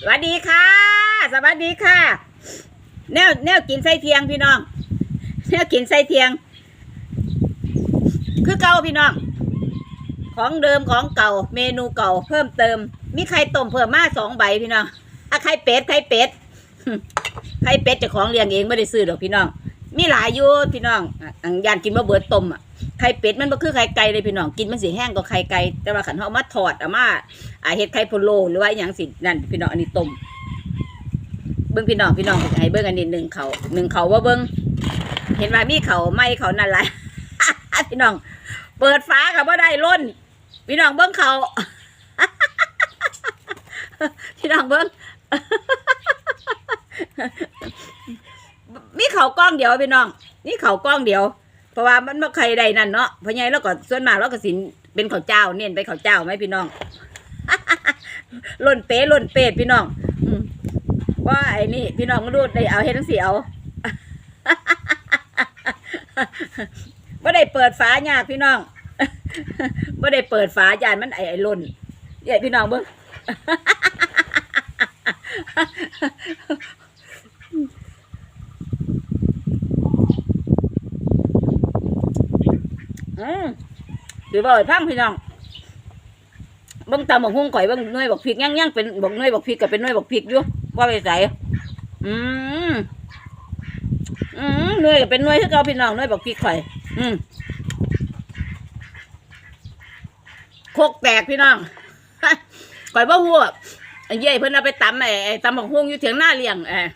สวัสดีค่ะ สวัสดีค่ะ แนวแนวกินไส้เทียงพี่น้อง แนวกินไส้เทียง คือเก่าพี่น้อง ของเดิมของเก่า เมนูเก่าเพิ่มเติม มีไข่ต้มเพิ่มมาสองใบพี่น้องอะไข่เป็ดไข่เป็ดไข่เป็ดจะของเลี้ยงเองไม่ได้ซื้อดอกพี่น้อง มีหลายอยู่พี่น้องอังยานกินมาเบิดต้มอะ ไข่เป็ดมันก็คือไข่ไก่เลยพี่น้องกินมันสีแห้งกว่าไข่ไก่แต่ว่าขันเขาเอามาถอดเอามาอ่าเฮ็ดไข่พะโล้หรือว่าอย่างสินั่นพี่น้องอันนี้ต้มเบิ้งพี่น้องพี่น้องให้เบิ้งอันนี้หนึ่งเขาหนึ่งเขาว่าเบิ้งเห็นว่ามีเขาไม่เขานั่นแหละพี่น้อง เปิดฟ้ากับว่าได้ล้น พี่น้องเบิ้งเขาพี่น้องเบิ้งมีเขากล้องเดียวพี่น้องนี่เขากล้องเดียว ราะว่ามันไม่ใครใดนั่นเนาะเพราะไงแล้วก็ส่วนมากเราก็สินเป็นข้าวเจ้า เน้นไปข้าวเจ้าไหมพี่น้อง ล่นเป๊ะล่นเป็ดพี่น้องอว่าไอ้นี่พี่น้องก็รู้ได้เอาเฮ็ดทั้งสี่เอาไม่ได้เปิดฝายากพี่น้องไม่ได้เปิดฝายานมันไอ้ไอ้ล่นเดี๋ยพี่น้องเบิ้ง อืมเดี๋ยวบอกให้พังพี่น้องเบิ่งตามบอกหุ้งข่อยเบิ่งหน่วยบอกพริกยังยังเป็นบอกหน่วยบอกพริกกับเป็นหน่วยบอกพริกอยู่ว่าไปใส่อืมอืมหน่วยกับเป็นหน่วยคือเก่าพี่น้องหน่วยบอกพริกข่อย อืมโคกแตกพี่น้องข่อยบ่ฮู้อะไอ้เย่เพิ่นเอาไปตำไอ้ไอ้ตำบักฮุงอยู่เถียงหน้าเลี้ยงเออ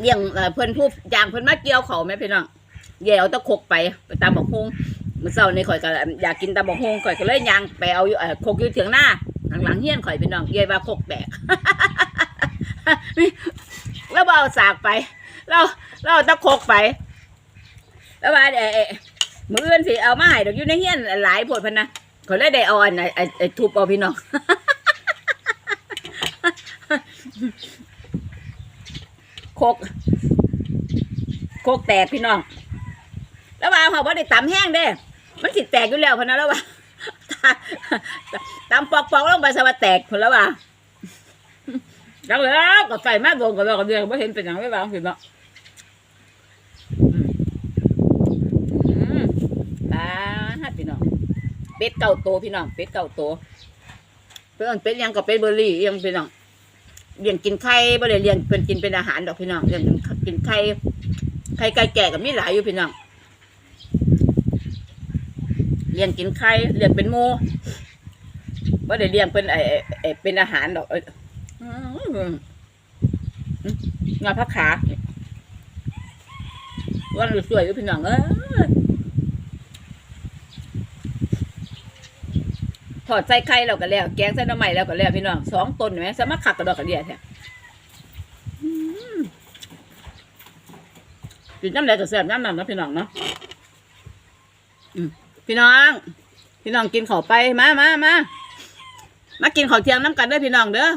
เลี้ยงเอ่อเพิ่นผู้ยางเพิ่นมาเกี่ยวเขาแม่พี่น้องเย่เอาตะคกไปไปตำบักฮุง มื่อเช้านี้ข่อยก็อยากกินตำบักฮงข่อยก็เลยยางไปเอาอยู่เอ่อโคกอยู่เถียงหน้าหลังหลังเฮี้ยนข่อยพี่น้องเยายว่าโคกแตกแล้วเอาสากไปเราเราตะโคกไป แล้วว่าเออเอ่อมืออื่นสิเอามาให้ดอกอยู่ในเฮี้ยนหลายโพดพันนะข่อยเลยได้เอาอันไอ้ไอไอ้ทุบเอาพี่น้องโคกโคกแตกพี่น้องแล้วว่าเขาบ่ได้ตำแห้งเด้ มันสิแตกอยู่แล้วพะนะแล้วว่าตำปอกๆลงไปสวัสแตกพนแล้วว่าจังแล้วก็ใส่มากโดนก็แล้วก็เดียวไม่เห็นเป็นอย่างไม่บางสิเนาะอืมาฮัดพี่น้อง เป็ดเก่าโตพี่น้อง เป็ดเก่าโตเพื่อนเป็ดยังกับเป็ดเบอร์รี่ยังพี่น้องเลี้ยงกินไข่บ่ได้เลี้ยงเป็นกินเป็นอาหารดอกพี่น้องเลี้ยงกินไข่ไข่ไก่แก่กับมีหลายอยู่พี่น้อง เลี้ยงกินไข่เลี้ยงเป็นหมูว่าได้เลี้ยงเป็นไอไอเป็นอาหารดอกงาพักขาวันสวยๆอยู่พี่น้องเอ้ยถอดใส่ไข่แล้วก็แล้ว แกงใส่หน้ำใหม่แล้วก็แล้วพี่น้องสองต้นเห็นไหมสมัครขักกระดอกกระเดียแท้กินน้ำแดงก็แซ่บน้ำนั้นนะพี่น้องเนาะ พี่น้อง พี่น้องกินข้าวไปมามามามากินข้าวเที่ยงน้ำกันเด้อพี่น้องเด้อ